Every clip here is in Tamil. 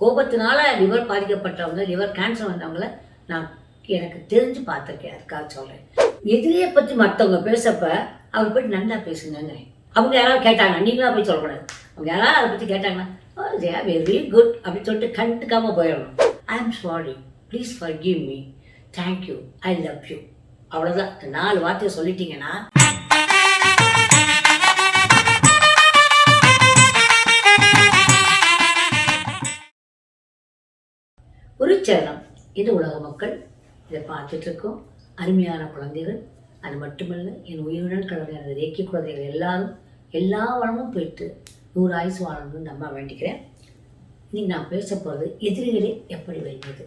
கோபத்தினால லிவர் பாதிக்கப்பட்டவங்க லிவர் கேன்சர் வந்தவங்கள நான் எனக்கு தெரிஞ்சு பார்த்துருக்கேன். அதுக்காக சொல்கிறேன் எதிரியை பற்றி மற்றவங்க பேசப்ப அவர் போய் நல்லா பேசுங்கங்க அவங்க யாராவது கேட்டாங்க நீங்களும் போய் சொல்லக்கூடாது. அவங்க யாராவது அதை பற்றி கேட்டாங்கன்னா வெரி குட் அப்படின்னு சொல்லிட்டு கண்டுக்காமல் போயிடணும். I am sorry please forgive me thank you I love you அவ்வளோதான் நாலு வார்த்தையை சொல்லிட்டீங்கன்னா திருச்சரணம். இது உலக மக்கள். இதை பார்த்துட்டு இருக்கோம் அருமையான குழந்தைகள். அது மட்டுமல்ல என் உயிருடன் கலந்த எனது ரேக்கி குழந்தைகள் எல்லாரும் எல்லா வளமும் போயிட்டு நூறு ஆயுசு வாழணும்னு நம்ம வேண்டிக்கிறேன். இன்னைக்கு நான் பேச போகிறது எதிரிகளை எப்படி வெல்வது?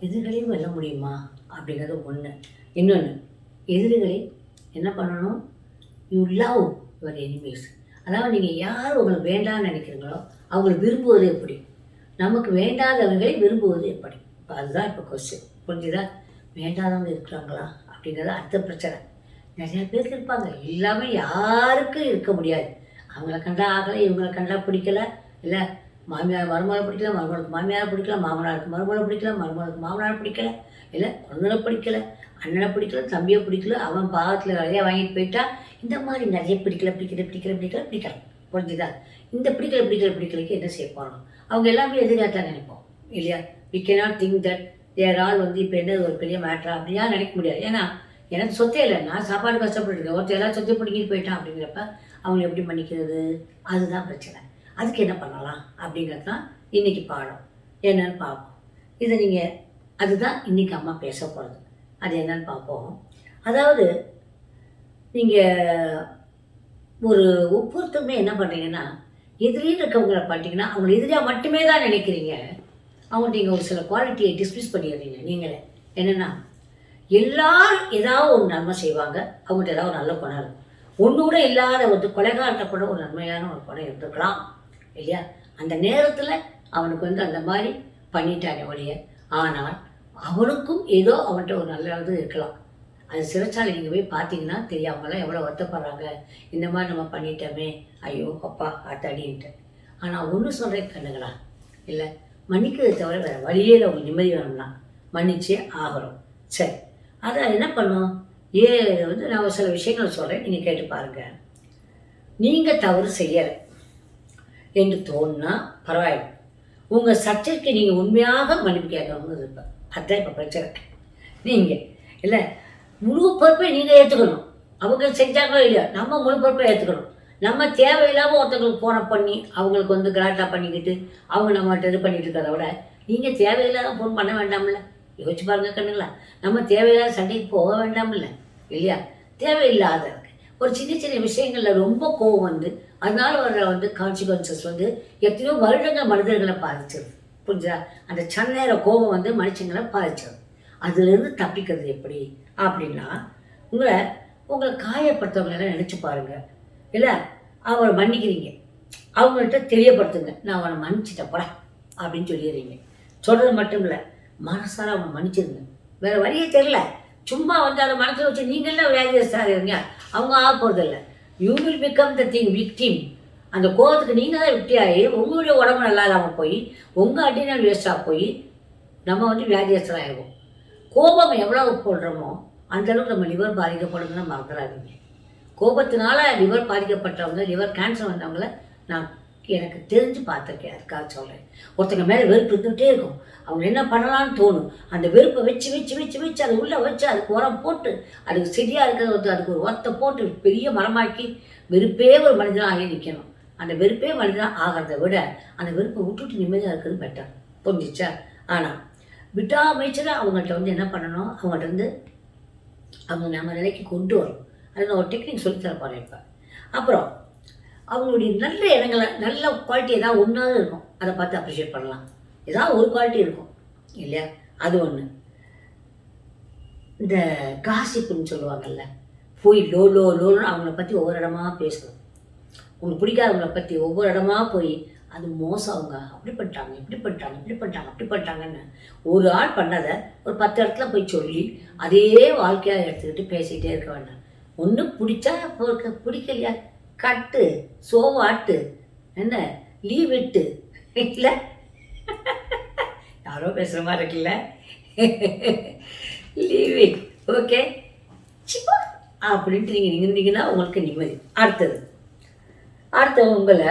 எதிரிகளையும் வெல்ல முடியுமா? அப்படிங்கிறது ஒன்று இன்னொன்று எதிரிகளை என்ன பண்ணணும்? யூ லவ் யுவர் எனிமீஸ் அதாவது நீங்கள் யார் உங்களுக்கு வேண்டாம்னு நினைக்கிறீங்களோ அவங்களை விரும்புவது எப்படி? நமக்கு வேண்டாதவர்களை விரும்புவது எப்படி? இப்போ அதுதான் இப்போ கொஸ்டின் புரிஞ்சுதா? வேண்டாதவங்க இருக்கிறாங்களா? அப்படிங்கிறது அடுத்த பிரச்சனை. நிறைய பேருக்கு இருப்பாங்க. எல்லாமே யாருக்கும் இருக்க முடியாது. அவங்கள கண்டா ஆகலை இவங்களை கண்டா பிடிக்கல. இல்லை மாமியார் மருமகளை பிடிக்கல மருமகளுக்கு மாமியாரை பிடிக்கல மாமனாருக்கு மருமகளை பிடிக்கல மருமகளுக்கு மாமனார் பிடிக்கல. இல்லை குழந்தை பிடிக்கல அண்ணனை பிடிக்கல தம்பியை பிடிக்கல அவன் பாவத்தில் நிறையா வாங்கிட்டு போயிட்டா. இந்த மாதிரி நிறைய பிடிக்கல பிடிக்கல பிடிக்கல பிடிக்கல பிடிக்கல. புரிஞ்சுதா? இந்த பிடிக்கல பிடிக்கல பிடிக்கலைக்கு என்ன செய்ய போகிறோம் அவங்க எல்லாமே எதிரியாக தான் நினைப்போம். இல்லையா? We cannot think that they're all வந்து இப்போ என்ன ஒரு பெரிய மேட்ரா அப்படின்னா நினைக்க முடியாது. ஏன்னா எனக்கு சொத்தே இல்லை. நான் சாப்பாடு கஷ்டப்பட்டுருக்கேன். ஒருத்தர் எல்லாம் சொத்தை பிடிக்கிட்டு போயிட்டான் அப்படிங்கிறப்ப அவங்க எப்படி பண்ணிக்கிறது அதுதான் பிரச்சனை. அதுக்கு என்ன பண்ணலாம்? அப்படிங்கிறது தான் இன்னைக்கு பாடம். என்னன்னு பார்ப்போம். இதை நீங்கள் அதுதான் இன்றைக்கி அம்மா பேச போகிறது அது என்னன்னு பார்ப்போம். அதாவது நீங்கள் ஒரு ஒவ்வொருத்தருமே என்ன பண்ணுறீங்கன்னா எதிரின்னு இருக்கவங்கள பார்த்தீங்கன்னா அவங்க எதிரியாக மட்டுமே தான் நினைக்கிறீங்க. அவங்கள்ட்ட நீங்கள் ஒரு சில குவாலிட்டியை டிஸ்மிஸ் பண்ணிடுறீங்க நீங்களே. என்னென்னா எல்லாரும் ஏதாவது ஒரு நன்மை செய்வாங்க அவங்கள்ட்ட ஏதாவது ஒரு நல்ல குணம் இருக்கும். ஒன்று கூட இல்லாத ஒரு கொலைகாரத்தை கூட ஒரு நன்மையான ஒரு குணம் இருந்திருக்கலாம் இல்லையா? அந்த நேரத்தில் அவனுக்கு வந்து அந்த மாதிரி பண்ணிட்டாங்க ஒழிய ஆனால் அவனுக்கும் ஏதோ அவன்கிட்ட ஒரு நல்லது இருக்கலாம். அது சிறைச்சாலை நீங்கள் போய் பார்த்தீங்கன்னா தெரியும் அவங்கெல்லாம் எவ்வளோ வருத்தப்படுறாங்க. இந்த மாதிரி நம்ம பண்ணிட்டோமே. ஐயோ அப்பா ஆத்தாடின்ட்டு. ஆனால் ஒன்று சொல்கிறேன் கண்ணுங்களா. இல்லை மன்னிக்கிறதை தவிர வேறு வழியே அவங்க நிம்மதி வேணும்னா. மன்னிச்சே ஆகிறோம் சரி. அதை என்ன பண்ணும்? ஏ வந்து நான் ஒரு சில விஷயங்கள் சொல்கிறேன் நீங்கள் கேட்டு பாருங்கள் நீங்கள் தவறு செய்யலை என்று தோணுனா பரவாயில்ல. உங்கள் சர்ச்சைக்கு நீங்கள் உண்மையாக மன்னிப்பு கேட்கணும்னு இருப்பேன் அதுதான் இப்போ பிரச்சனை. நீங்கள் இல்லை முழு பொறுப்பை நீங்கள் ஏற்றுக்கணும் அவங்க செஞ்சாங்களோ இல்லையா நம்ம முழு பொறுப்பை ஏற்றுக்கணும் நம்ம தேவையில்லாமல் ஒருத்தவங்களுக்கு ஃபோனை பண்ணி அவங்களுக்கு வந்து கலாட்டா பண்ணிக்கிட்டு அவங்க நம்மகிட்ட இது பண்ணிட்டு இருக்கிறத விட நீங்கள் தேவையில்லாத ஃபோன் பண்ண வேண்டாம்ல. யோசிச்சு பாருங்க கண்ணுங்களா. நம்ம தேவையில்லாத சண்டைக்கு போக வேண்டாம்ல. இல்லையா? தேவையில்லாத ஒரு சின்ன சின்ன விஷயங்களில் ரொம்ப கோவம் வந்து அதனால வர்ற வந்து கான்சிக்வன்சஸ் வந்து எத்தனையோ வருடங்கள் மனிதர்களை பாதிச்சிருது. புரிஞ்சா அந்த சன்னேர கோபம் வந்து மனுஷங்களை பாதிச்சிருது. அதுலேருந்து தப்பிக்கிறது எப்படி? அப்படின்னா உங்களை உங்களை காயப்படுத்தவங்களெல்லாம் நினச்சி பாருங்கள் இல்லை? அவரை மன்னிக்கிறீங்க. அவங்கள்ட்ட தெரியப்படுத்துங்க. நான் அவனை மன்னிச்சிட்டேன் போட அப்படின்னு சொல்லிடுறீங்க. சொல்கிறது மட்டும் இல்லை மனசால் அவனை மன்னிச்சிருங்க. வேறு வழியே தெரில சும்மா வந்து அதை மனசில் வச்சு நீங்கள்லாம் வியாதியஸ்டாக இருங்க அவங்க ஆக போகிறதில்ல you will become the thing victim அந்த கோபத்துக்கு நீங்கள் தான் விக்டியாகி உங்களுடைய உடம்பு நல்லா இல்லாமல் போய் உங்கள் அட்டினல் வேஸ்ட்டாக போய் நம்ம வந்து வியாதியஸ்தராக ஆகிடுவோம் கோபம் எவ்வளவு போடுறோமோ அந்தளவுக்கு நம்ம லிவர் பாதிக்கப்படுதுன்னு மறந்துடாதீங்க கோபத்தினால லிவர் பாதிக்கப்பட்டவங்க லிவர் கேன்சர் வந்தவங்கள நான் எனக்கு தெரிஞ்சு பார்த்துருக்கேன் அதுக்காக சொல்கிறேன் ஒருத்தங்க மேலே வெறுப்பு இருந்துகிட்டே இருக்கும். அவங்க என்ன பண்ணலான்னு தோணும். அந்த வெறுப்பை வச்சு வச்சு வச்சு வச்சு அது உள்ளே வச்சு அதுக்கு உரம் போட்டு அதுக்கு சரியாக இருக்கிறத வந்து அதுக்கு ஒரு ஒரத்தை போட்டு பெரிய மரமாக்கி வெறுப்பே ஒரு மனிதனாக ஆகி நிற்கணும் அந்த வெறுப்பே மனிதனாக ஆகிறத விட அந்த வெறுப்பை விட்டுட்டு நிம்மதியாக இருக்கிறது பெட்டர் புரிஞ்சிச்சா? ஆனால் விட்டாமைச்சரை அவங்கள்ட்ட வந்து என்ன பண்ணணும்? அவங்கள்ட்ட வந்து அவங்க நம்ம நிலைக்கு கொண்டு வரும் அது நான் ஒரு டெக்னிக் சொல்லித்தரப்பாரு இப்போ. அப்புறம் அவங்களுடைய நல்ல இடங்களை நல்ல குவாலிட்டி ஏதாவது ஒன்றாவது இருக்கும் அதை பார்த்து அப்ரிஷியேட் பண்ணலாம். ஏதாவது ஒரு குவாலிட்டி இருக்கும். இல்லையா? அது ஒன்று இந்த காசிப்புன்னு சொல்லுவாங்கல்ல. போய் லோ லோ லோன்னு அவங்கள பற்றி ஒவ்வொரு இடமா பேசணும். உங்களுக்கு பிடிக்காதவங்கள பற்றி ஒவ்வொரு இடமா போய் அது மோசம் அவங்க அப்படி பண்ணிட்டாங்க இப்படி பண்ணிட்டாங்க இப்படி பண்ணிட்டாங்க அப்படி பண்ணிட்டாங்கன்னு ஒரு ஆள் பண்ணதை ஒரு பத்து இடத்துல போய் சொல்லி அதே வாழ்க்கையாக எடுத்துக்கிட்டு பேசிகிட்டே இருக்க வேண்டாம். ஒன்று பிடிச்சா பிடிக்கலையா? கட்டு சோவாட்டு என்ன? லீவ் விட்டு இல்லை? யாரோ பேசுகிற மாதிரி இருக்குல்ல? லீவ் இட் ஓகே அப்படின்ட்டு நீங்கள் நீங்கள் இருந்தீங்கன்னா உங்களுக்கு நிம்மதி. அடுத்தது. அடுத்தது உங்களை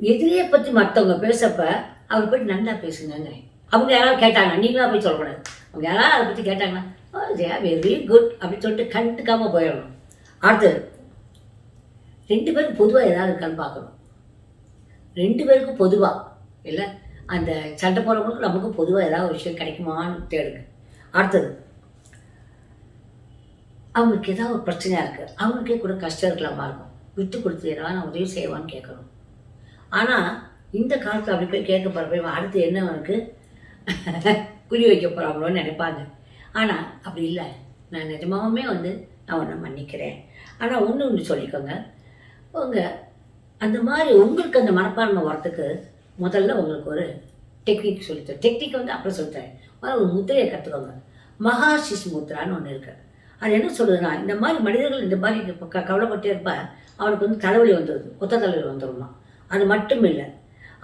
எதிரியை பற்றி மற்றவங்க பேசப்ப அவர் போய் நல்லா பேசுங்கிறேன் அவங்க யாராவது கேட்டாங்க நீங்களா போய் சொல்லக்கூடாது. அவங்க யாராவது அதை பற்றி கேட்டாங்கன்னா வெரி குட் அப்படின்னு சொல்லிட்டு கண்டுக்காமல் போயிடணும். அடுத்தது ரெண்டு பேரும் பொதுவாக ஏதாவது இருக்கான்னு பார்க்கணும். ரெண்டு பேருக்கும் பொதுவாக இல்லை? அந்த சண்டை போகிறவங்களுக்கு நமக்கு பொதுவாக ஏதாவது ஒரு விஷயம் கிடைக்குமான்னு தேடுங்க. அடுத்தது அவங்களுக்கு ஏதாவது ஒரு பிரச்சனையாக இருக்குது அவங்களுக்கே கூட கஷ்டம் இருக்கலாமா இருக்கும். விட்டு கொடுத்து ஏதாவது நான் உதவி செய்வான்னு கேட்கணும். ஆனால் இந்த காலத்தில் அப்படி போய் கேட்க போகிறப்ப அடுத்து என்ன அவனுக்கு குறி வைக்க போகிறாங்களோன்னு நினைப்பாங்க. ஆனால் அப்படி இல்லை. நான் நிஜமாவுமே வந்து நான் உன்னை மன்னிக்கிறேன். ஆனால் ஒன்று ஒன்று சொல்லிக்கோங்க. உங்கள் அந்த மாதிரி உங்களுக்கு அந்த மனப்பான்மை வரத்துக்கு முதல்ல உங்களுக்கு ஒரு டெக்னிக் சொல்லித்தரேன் டெக்னிக் வந்து அப்புறம் சொல்லித்தரேன் முதல்ல ஒரு முத்திரையை கற்றுக்கோங்க மகாஷிஷ் முத்ரான்னு ஒன்று இருக்குது அது என்ன சொல்லுதுன்னா இந்த மாதிரி மனிதர்கள் இந்த மாதிரி க கவலைப்பட்டே இருப்ப அவனுக்கு வந்து தலைவலி வந்துடுது ஒத்த தலைவலி வந்துடுமா அது மட்டும் இல்லை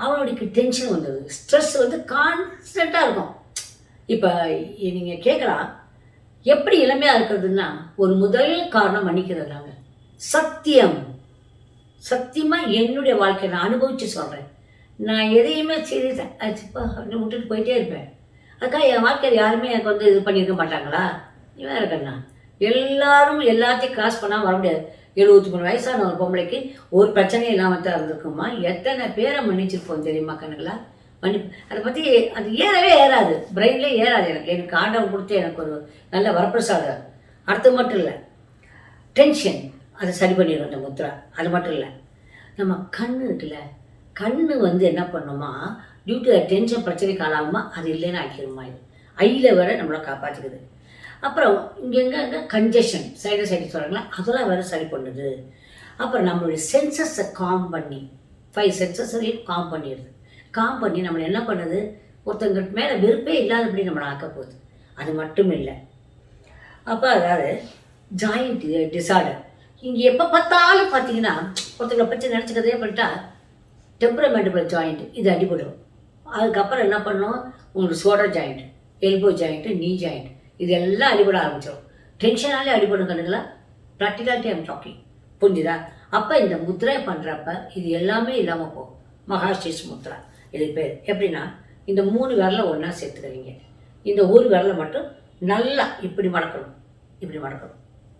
அவனுடைய டென்ஷன் வந்தது. ஸ்ட்ரெஸ் வந்து கான்ஸ்டண்ட்டாக இருக்கும். இப்போ நீங்கள் கேட்கலாம் எப்படி இளமையாக இருக்கிறதுன்னா ஒரு முதல் காரணம் மன்னிக்கிறதாங்க சத்தியம். சத்தியமாக என்னுடைய வாழ்க்கையை நான் அனுபவித்து சொல்கிறேன் நான் எதையுமே செய்தேன் அச்சுப்பா அப்படின்னு விட்டுட்டு போயிட்டே இருப்பேன். அதுக்காக என் வாழ்க்கையில் யாருமே எனக்கு வந்து இது பண்ணியிருக்க மாட்டாங்களா? இவன் இருக்கண்ணா. எல்லாரும் எல்லாத்தையும் கிராஸ் பண்ணால் வர முடியாது. எழுபத்தி மூணு வயசான ஒரு பொம்பளைக்கு ஒரு பிரச்சனையும் இல்லாமல் தான் இருந்திருக்குமா எத்தனை பேரை மன்னிச்சிருப்போம் தெரியுமா கணக்குல மன்னி அதை பற்றி அது ஏறவே ஏறாது. பிரெயின்லேயே ஏறாது எனக்கு. எனக்கு ஆண்டவன் கொடுத்து எனக்கு ஒரு நல்ல வரப்பிரசாதம். அடுத்து மட்டும் இல்லை. டென்ஷன் அதை சரி பண்ணிடும் அந்த முத்ரா அது மட்டும் இல்லை. நம்ம கண்ணு இருக்குல்ல. கண்ணு வந்து என்ன பண்ணுமா? டியூ டு டென்ஷன் பிரச்சனைக்கு ஆளாகுமா? அது இல்லைன்னு ஆக்கிடுமா இது. ஐயில் வர நம்மளை காப்பாற்றிக்குது அப்புறம் இங்கே எங்கே கன்ஜெஷன் சைனசைட்டிஸ் சொல்கிறாங்களா அதெல்லாம் வேறு சரி பண்ணுது. அப்புறம் நம்மளுடைய சென்சஸை காம் பண்ணி ஃபைவ் சென்சஸையும் காம் பண்ணிடுது. காம் பண்ணி நம்மளை என்ன பண்ணுது? ஒருத்தங்க மேலே வெறுப்பே இல்லாதபடி நம்மளை ஆக்க போகுது. அது மட்டும் இல்லை. அப்போ அதாவது ஜாயிண்ட் டிசார்டர் இங்கே எப்போ பார்த்தாலும் பார்த்தீங்கன்னா ஒருத்தங்களை பற்றி நினச்சிக்கிறதே பண்ணிட்டா டெம்பரமெண்டபிள் ஜாயிண்ட் இது அடிபடும். அதுக்கப்புறம் என்ன பண்ணோம் உங்களுக்கு shoulder joint elbow joint knee joint இது எல்லாம் அடிபட ஆரம்பிச்சிடும் டென்ஷனாலே அடிபடும் கண்ணுங்களா? ப்ராக்டிகாலிட்டி ஐம் டாக்கிங் புரிஞ்சுதா? அப்போ இந்த முத்திரை பண்ணுறப்ப இது எல்லாமே இல்லாமல் போகும். மகாஷிஷ் முத்ரா. இது பேர். எப்படின்னா இந்த மூணு விரலை ஒன்றா சேர்த்துக்கிறீங்க இந்த ஒரு விரலை மட்டும் நல்லா இப்படி மடக்கணும். இப்படி மடக்கணும்.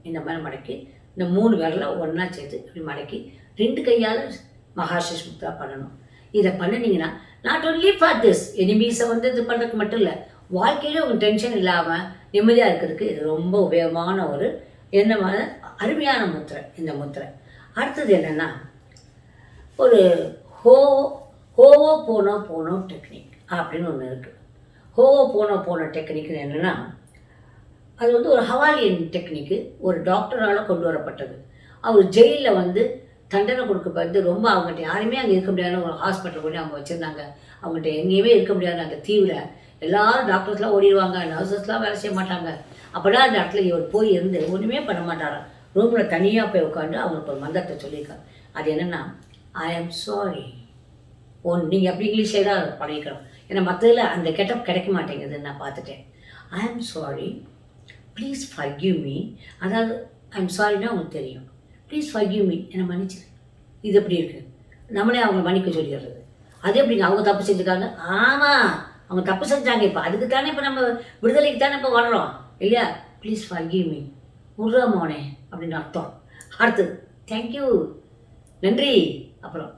இந்த மாதிரி மடக்கி இந்த மூணு விரலை ஒன்றா சேர்த்து இப்படி மடக்கி ரெண்டு கையால் மகாஷிஷ் முத்ரா பண்ணணும். இதை பண்ணினீங்கன்னா நாட் ஒன்லி ஃபார் திஸ் எனிமீஸை வந்து இது பண்ணுறதுக்கு மட்டும் இல்லை வாழ்க்கையில் உங்களுக்கு டென்ஷன் இல்லாமல் நிம்மதியாக இருக்கிறதுக்கு இது ரொம்ப உபயோகமான ஒரு என்னமான அருமையான முத்திரை இந்த முத்திரை. அடுத்தது என்னென்னா ஒரு ஹோ ஹோவோ போனோ போனோ டெக்னிக் அப்படின்னு ஒன்று இருக்குது ஹோவோ போனோ போனோ டெக்னிக்னு என்னென்னா அது வந்து ஒரு ஹவாலியன் டெக்னிக்கு ஒரு டாக்டரால் கொண்டு வரப்பட்டது. அவர் ஜெயிலில் வந்து தண்டனை கொடுக்க வந்து ரொம்ப அவங்ககிட்ட யாருமே அங்கே இருக்க முடியாது ஒரு ஹாஸ்பிட்டல் கூட அவங்க வச்சுருந்தாங்க. அவங்ககிட்ட எங்கேயுமே இருக்க முடியாது அந்த தீவில். எல்லாரும் டாக்டர்ஸ்லாம் ஓடிடுவாங்க. நர்சஸ்லாம் வேலை செய்ய மாட்டாங்க. அப்போதான் அந்த இடத்துல இவர் போய் இருந்து ஒன்றுமே பண்ண மாட்டாராம் ரூமில் தனியாக போய் உட்காந்து அவங்களுக்கு ஒரு மந்திரத்தை சொல்லியிருக்காங்க அது என்னென்னா ஐ ஆம் சாரி ஒன் நீங்கள் அப்படி இங்கிலீஷே தான் பழகிக்கணும் ஏன்னா மற்றதில் அந்த கெட்டப் கிடைக்க மாட்டேங்குதுன்னு நான் பார்த்துட்டேன். ஐ ஆம் சாரி ப்ளீஸ் ஃபர்கியூ மீ அதாவது ஐ ஆம் சாரின்னா உங்களுக்கு தெரியும். ப்ளீஸ் ஃபர்கியூ மீ என்னை மன்னிச்சிரு. இது எப்படி இருக்குது நம்மளே அவங்க மன்னிக்க சொல்லிடுறது. அது எப்படிங்க அவங்க தப்பு செஞ்சுருக்காங்க? ஆமாம் அவங்க தப்பு செஞ்சாங்க. இப்போ அதுக்கு தானே இப்போ நம்ம விடுதலைக்கு தானே இப்போ வர்றோம். இல்லையா? ப்ளீஸ் ஃபர்கிவ் மீ முர்ரா மோனே அப்படின்னு அர்த்தம். அடுத்தது தேங்க்யூ நன்றி. அப்புறம்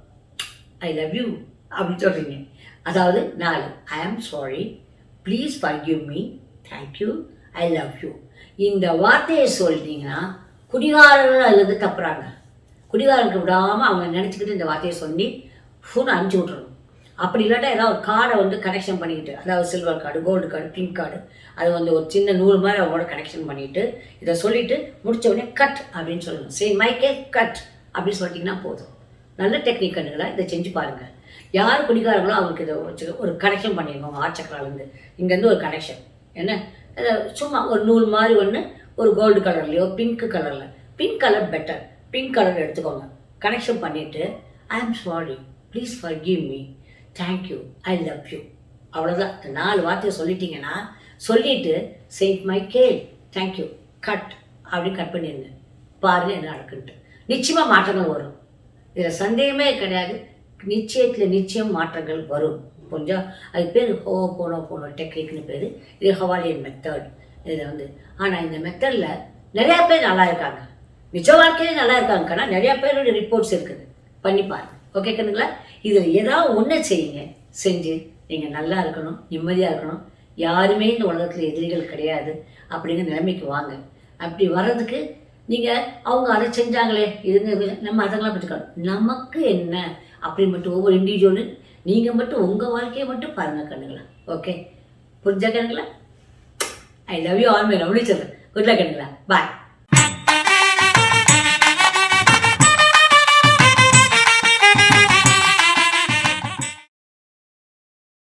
ஐ லவ் யூ அப்படின்னு சொல்கிறீங்க அதாவது நாலு I am sorry please forgive me thank you I love you இந்த வார்த்தையை சொல்லிட்டீங்கன்னா குடிகாரர்கள் அல்லது தப்புறாங்க. குடிகாரனுக்கு விடாமல் அவங்க நினச்சிக்கிட்டு இந்த வார்த்தையை சொல்லி ஃபோன் அனுப்பிச்சி விட்றணும் அப்படி இல்லாட்டா ஏதாவது ஒரு கார்டை வந்து கனெக்ஷன் பண்ணிக்கிட்டு அதாவது silver card gold card pink card அது வந்து ஒரு சின்ன நூல் மாதிரி அவங்களோட கனெக்ஷன் பண்ணிவிட்டு இதை சொல்லிவிட்டு முடிச்ச உடனே கட் அப்படின்னு சொல்லணும். சரி மைக்கே கட் அப்படின்னு சொல்லிட்டிங்கன்னா போதும். நல்ல டெக்னிக் கண்டுகளை இதை செஞ்சு பாருங்கள் யார் குடிக்காரங்களோ அவங்களுக்கு இதை வச்சு ஒரு கனெக்ஷன் பண்ணிடுவோம் ஆச்சக்கராலேருந்து இங்கேருந்து ஒரு கனெக்ஷன் என்ன? சும்மா ஒரு நூல் மாதிரி ஒன்று ஒரு கோல்டு கலர்லையோ பிங்க் கலரில் pink colour better pink colour எடுத்துக்கோங்க. கனெக்ஷன் பண்ணிவிட்டு I am sorry please forgive me thank you I love you அவ்வளோதான் இந்த நாலு வார்த்தையை சொல்லிட்டீங்கன்னா சொல்லிட்டு said my girl thank you cut அப்படி கட் பண்ணிடுங்க பாரு என்ன நடக்குன்ட்டு. நிச்சயமாக மாற்றங்கள் வரும். இதில் சந்தேகமே கிடையாது. நிச்சயத்தில் நிச்சயம் மாற்றங்கள் வரும். கொஞ்சம் அது பேர் ஹோ போனோ போனோ டெக்னிக்னு பேர். இது ஹவாலியன் மெத்தட் இதில் வந்து ஆனால் இந்த மெத்தடில் நிறையா பேர் நல்லா இருக்காங்க. நிஜ வாழ்க்கையிலே நல்லா இருக்காங்க. ஆனால் நிறையா பேரோட ரிப்போர்ட்ஸ் இருக்குது. பண்ணி பாருங்கள் ஓகே கண்ணுங்களா இதில் ஏதாவது ஒன்று செய்யுங்க. செஞ்சு நீங்கள் நல்லா இருக்கணும் நிம்மதியாக இருக்கணும். யாருமே இந்த உலகத்தில் எதிரிகள் கிடையாது அப்படிங்கிற நிலைமைக்கு வாங்க. அப்படி வர்றதுக்கு நீங்கள் அவங்க அதை செஞ்சாங்களே இதுங்க நம்ம அதெல்லாம் பெற்றுக்கணும் நமக்கு என்ன? அப்படின்னு மட்டும் ஒவ்வொரு இண்டிவிஜுவலு நீங்கள் மட்டும் உங்கள் வாழ்க்கையை மட்டும் பாருங்கள் கண்ணுங்களா. ஓகே புரிஞ்சா கண்ணுங்களா? I love you all my lovely சொல்கிறேன் குட் லக் கண்ணுங்களா? பாய்